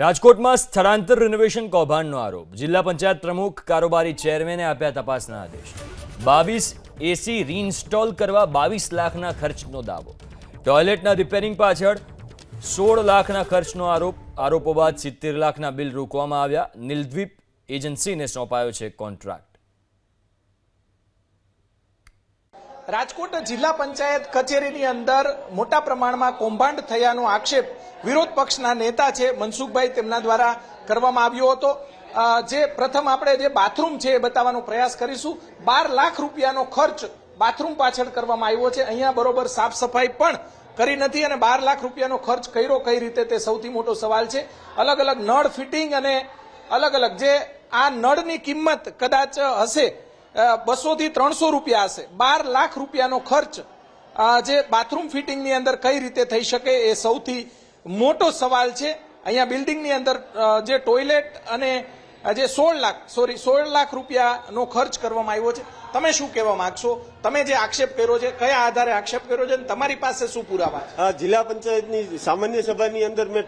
રાજકોટમાં સ્થળાંતર રિનોવેશન કૌભાંડનો આરોપ. જિલ્લા પંચાયત પ્રમુખ કારોબારી ચેરમેને આપ્યા તપાસના આદેશ. બાવીસ એસી રીઇન્સ્ટોલ કરવા બાવીસ લાખના ખર્ચનો દાવો. ટોયલેટના રિપેરિંગ પાછળ સોળ લાખના ખર્ચનો આરોપ. આરોપો બાદ સિત્તેર લાખના બિલ રોકવામાં આવ્યા. નિલદ્વીપ એજન્સીને સોંપાયો છે કોન્ટ્રાક્ટ. રાજકોટ જિલ્લા પંચાયત કચેરીની અંદર મોટા પ્રમાણમાં કૌભાંડ થયાનો આક્ષેપ વિરોધ પક્ષના નેતા છે, મનસુખભાઈ તેમના દ્વારા કરવામાં આવ્યો હતો. જે પ્રથમ આપણે જે બાથરૂમ છે એ બતાવવાનો પ્રયાસ કરીશું. બાર લાખ રૂપિયાનો ખર્ચ બાથરૂમ પાછળ કરવામાં આવ્યો છે. અહીંયા બરોબર સાફ સફાઈ પણ કરી નથી અને બાર લાખ રૂપિયાનો ખર્ચ કર્યો કઈ રીતે તે સૌથી મોટો સવાલ છે. અલગ અલગ નળ ફિટિંગ અને અલગ અલગ જે આ નળની કિંમત કદાચ હશે બસો થી ત્રણસો રૂપિયા હશે. બાર લાખ રૂપિયાનો ખર્ચ જે બાથરૂમ ફિટિંગની અંદર કઈ રીતે થઈ શકે એ સૌથી મોટો સવાલ છે. અહીંયા બિલ્ડિંગની અંદર જે ટોયલેટ અને અ, જે સોળ લાખ સોરી સોળ લાખ રૂપિયાનો ખર્ચ કરવામાં આવ્યો છે. તમે શું કહેવા માંગશો? તમે જે આક્ષેપ કર્યો છે કયા આધારે આક્ષેપ કર્યો છે અને તમારી પાસે શું પુરાવા જિલ્લા પંચાયતની સામાન્ય સભાની અંદર મેં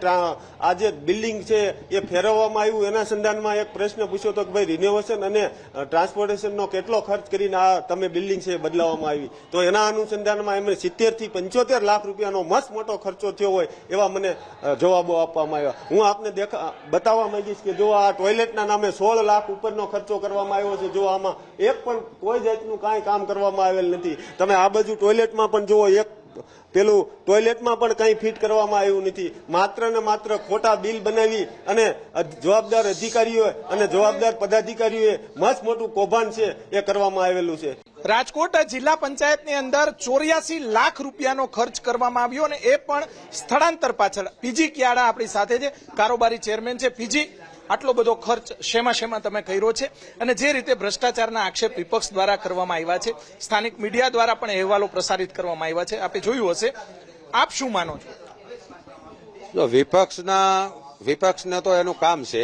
આ જે બિલ્ડિંગ છે એ ફેરવવામાં આવ્યું. એના સંધાનમાં એક પ્રશ્ન પૂછ્યો હતો કે ભાઈ રિનોવેશન અને ટ્રાન્સપોર્ટેશનનો કેટલો ખર્ચ કરીને આ તમે બિલ્ડિંગ છે બદલાવવામાં આવી. તો એના અનુસંધાનમાં એમને સિત્તેરથી પંચોતેર લાખ રૂપિયાનો મસ્ત મોટો ખર્ચો થયો હોય એવા મને જવાબો આપવામાં આવ્યા. હું આપને દેખા બતાવવા માંગીશ કે જો આ ટોયલેટના નામે સોળ લાખ ઉપરનો ખર્ચો કરવામાં આવ્યો છે. જો આમાં એક પણ કોઈ જાતનું કાંઈ કામ કરવામાં આવેલ નથી. તમે આ બાજુ ટોયલેટમાં પણ જુઓ, એક પેલું ટોયલેટમાં પણ કંઈ ફિટ કરવામાં આવ્યું નથી. માત્ર ને માત્ર ખોટા બિલ બનાવી અને જવાબદાર અધિકારીઓએ અને જવાબદાર પદાધિકારીઓએ મસ્ત મોટું કૌભાંડ છે એ કરવામાં આવેલું છે. રાજકોટ જિલ્લા પંચાયતની અંદર ચોર્યાસી લાખ રૂપિયાનો ખર્ચ કરવામાં આવ્યો અને એ પણ સ્થળાંતર પાછળ. પીજી કિયાડા આપણી સાથે છે. કારોબારી ચેરમેન છે. પીજી આટલો બધો ખર્ચ શેમાં શેમાં તમે કર્યો છે અને જે રીતે ભ્રષ્ટાચારના આક્ષેપ વિપક્ષ દ્વારા કરવામાં આવ્યા છે, સ્થાનિક મીડિયા દ્વારા પણ અહેવાલો પ્રસારિત કરવામાં આવ્યા છે. આપે જોયું હશે. આપ શું માનો છો? વિપક્ષના, વિપક્ષને તો એનું કામ છે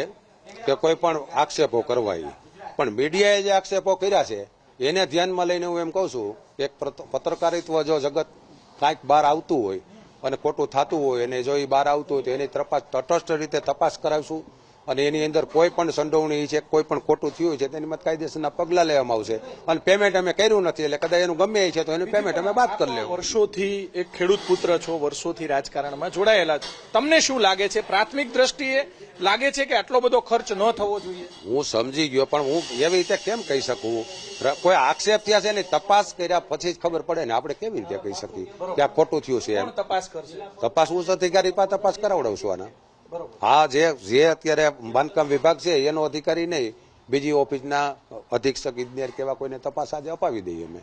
કે કોઈ પણ આક્ષેપો કરવા પણ મીડિયાએ જે આક્ષેપો કર્યા છે, એને ધ્યાનમાં લઈને હું એમ કહું છું કે પત્રકારિત્વ જો જગત કાંઈક બહાર આવતું હોય અને ખોટું થતું હોય અને જો એ બહાર આવતું હોય તો એની તપાસ તટસ્થ રીતે તપાસ કરાવશું. અને એની અંદર કોઈ પણ સંડોવણી છે કોઈ પણ ખોટું થયું છે તેની મત કાયદેસરના પગલાં લેવામાં આવશે. અને પેમેન્ટ અમે કર્યું નથી એટલે કદાચ એનું ગમે છે તો એનું પેમેન્ટ અમે બાદ કરી લેવું. વર્ષોથી એક ખેડૂત પુત્ર છો વર્ષોથી રાજકારણમાં જોડાયેલા છો. તમને શું લાગે છે? પ્રાથમિક દ્રષ્ટિએ લાગે છે કે આટલો બધો ખર્ચ ન થવો જોઈએ? હું સમજી ગયો પણ હું એવી રીતે કેમ કહી શકું? કોઈ આક્ષેપ થયા છે એની તપાસ કર્યા પછી જ ખબર પડે ને આપણે કેવી રીતે કહી શકીએ? કે આ ખોટું થયું છે એમ. તપાસ કરશે? તપાસ ઉચ્ચ અધિકારી પાસે તપાસ કરાવડાવશું આના. બરોબર હા જે જે અત્યારે બાંધકામ વિભાગ છે એનો અધિકારી નહીં બીજી ઓફિસના અધિક્ષક ઇજનેર કેવા કોઈને તપાસ આજે અપાવી દઈએ અમે.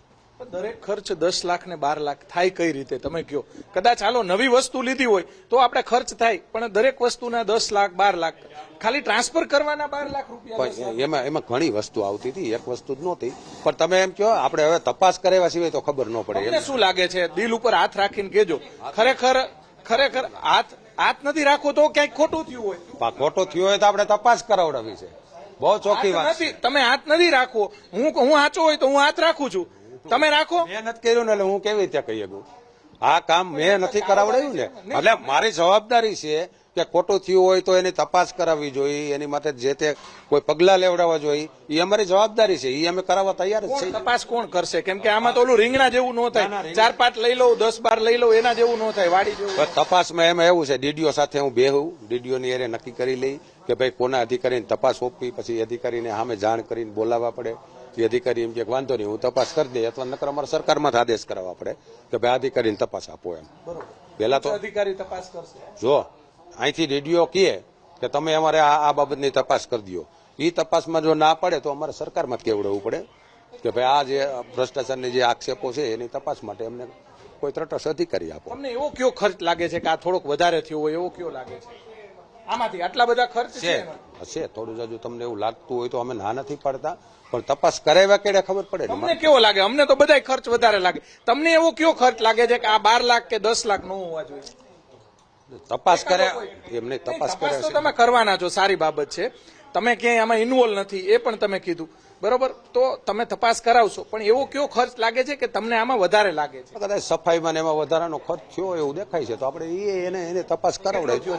દરેક ખર્ચ દસ લાખ ને બાર લાખ થાય કઈ રીતે? તમે કયો કદાચ હાલો નવી વસ્તુ લીધી હોય તો આપણે ખર્ચ થાય પણ દરેક વસ્તુના દસ લાખ બાર લાખ ખાલી ટ્રાન્સફર કરવાના બાર લાખ રૂપિયા એમાં એમાં ઘણી વસ્તુ આવતી હતી એક વસ્તુ જ નહોતી. પણ તમે એમ કહો આપણે હવે તપાસ કરાવ્યા સિવાય તો ખબર ન પડે શું લાગે છે? દિલ ઉપર હાથ રાખીને કેજો ખરેખર ખરેખર હાથ હાથ નથી રાખવો તો ક્યાંક ખોટું થયું હોય. ખોટું થયું હોય તો આપણે તપાસ કરાવડાવી છે. બહુ ચોખ્ખી વાત નથી. તમે હાથ નથી રાખવો. હું હું સાચો હોય તો હું હાથ રાખું છું. તમે રાખો. મહેનત નથી કર્યું ને એટલે હું કેવી રીતે કહી શકું? આ કામ મેં નથી કરાવડાવ્યું ને. એટલે મારી જવાબદારી છે કે ખોટું થયું હોય તો એની તપાસ કરાવવી જોઈએ એની માટે જે તે કોઈ પગલા લેવડાવવા જોઈએ એ અમારી જવાબદારી છે એ અમે કરાવવા તૈયાર જ છે તપાસ કોણ કરશે? કેમ કે આમાં તો ઓલું રીંગણા જેવું ન થાય. ચાર પાંચ લઈ લઉં દસ બાર લઈ લઉં એના જેવું ન થાય વાડી જેવું. તપાસમાં એમાં એવું છે ડીડીઓ સાથે હું બેહું ડીડીઓની એરે નક્કી કરી લઈ કે ભાઈ કોના અધિકારીને તપાસ સોંપવી પછી અધિકારીને સામે જાણ કરીને બોલાવવા પડે. એ અધિકારી એમ કે વાંધો નહીં હું તપાસ કરી દઈ અથવા નકર અમારે સરકારમાં જ આદેશ કરાવવા પડે કે ભાઈ અધિકારીને તપાસ આપો એમ. બરોબર. પેલા તો અધિકારી તપાસ કરશે. જો અહીંથી રેડિયો કહે કે તમે અમારે આ બાબતની તપાસ કરી દો એ તપાસમાં જો ના પડે તો અમારે સરકારમાં કેવડાવવું પડે? કે ભાઈ આ જે ભ્રષ્ટાચારની જે આક્ષેપો છે એની તપાસ માટે અમને કોઈ તટસ્થ અધિકારી આપો. તમને એવો કયો ખર્ચ લાગે છે કે આ થોડોક વધારે થયો હોય એવો કયો લાગે છે? આમાંથી આટલા બધા ખર્ચ છે હશે. થોડું જાજુ તમને એવું લાગતું હોય તો અમે ના નથી પાડતા. પણ તપાસ કરાવ્યા કેડે ખબર પડે અમને તમને કેવો લાગે? અમને તો બધા ખર્ચ વધારે લાગે. તમને એવો કયો ખર્ચ લાગે છે કે આ બાર લાખ કે દસ લાખ નો હોવા જોઈએ? તપાસ કર્યા. એમને તપાસ તો કર્યા છે. તમે કરવાના છો સારી બાબત છે. તમે ક્યાંય આમાં ઇન્વોલ્વ નથી એ પણ તમે કીધું. બરોબર? તો તમે તપાસ કરાવશો. પણ એવો કયો ખર્ચ લાગે છે કે તમને આમાં વધારે લાગે છે? કદાચ સફાઈમાં એમાં વધારાનો ખર્ચ થયો એવું દેખાય છે તો આપણે એ એને એને તપાસ કરાવડે છે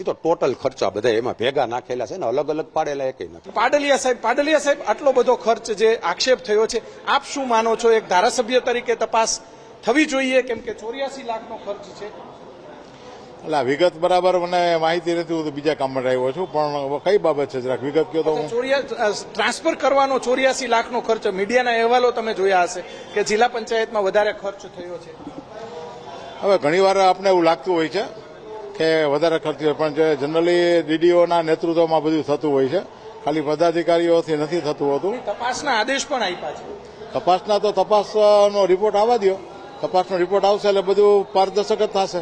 એ તો ટોટલ ખર્ચા બધા એમાં ભેગા નાખેલા છે ને અલગ અલગ પાડેલા એકેય નથી. પાડલિયા સાહેબ પાડલિયા સાહેબ આટલો બધો ખર્ચ જે આક્ષેપ થયો છે આપ શું માનો છો? એક ધારાસભ્ય તરીકે તપાસ થવી જોઈએ કેમ કે ચોર્યાસી લાખનો ખર્ચ છે. એટલે આ વિગત બરાબર મને માહિતી નથી હું તો બીજા કામમાં આવ્યો છું પણ કઈ બાબત છે જરાક વિગત કયો તો હું. ટ્રાન્સફર કરવાનો ચોર્યાસી લાખનો ખર્ચ મીડિયાના અહેવાલો તમે જોયા હશે કે જિલ્લા પંચાયતમાં વધારે ખર્ચ થયો છે. હવે ઘણીવાર આપણે એવું લાગતું હોય છે કે વધારે ખર્ચ હોય પણ જે જનરલી ડીડીઓના નેતૃત્વમાં બધું થતું હોય છે ખાલી પદાધિકારીઓથી નથી થતું હોતું. તપાસના આદેશ પણ આપ્યા છે. તપાસના તો તપાસનો રિપોર્ટ આવવા દો તપાસનો રિપોર્ટ આવશે એટલે બધું પારદર્શક જ થશે.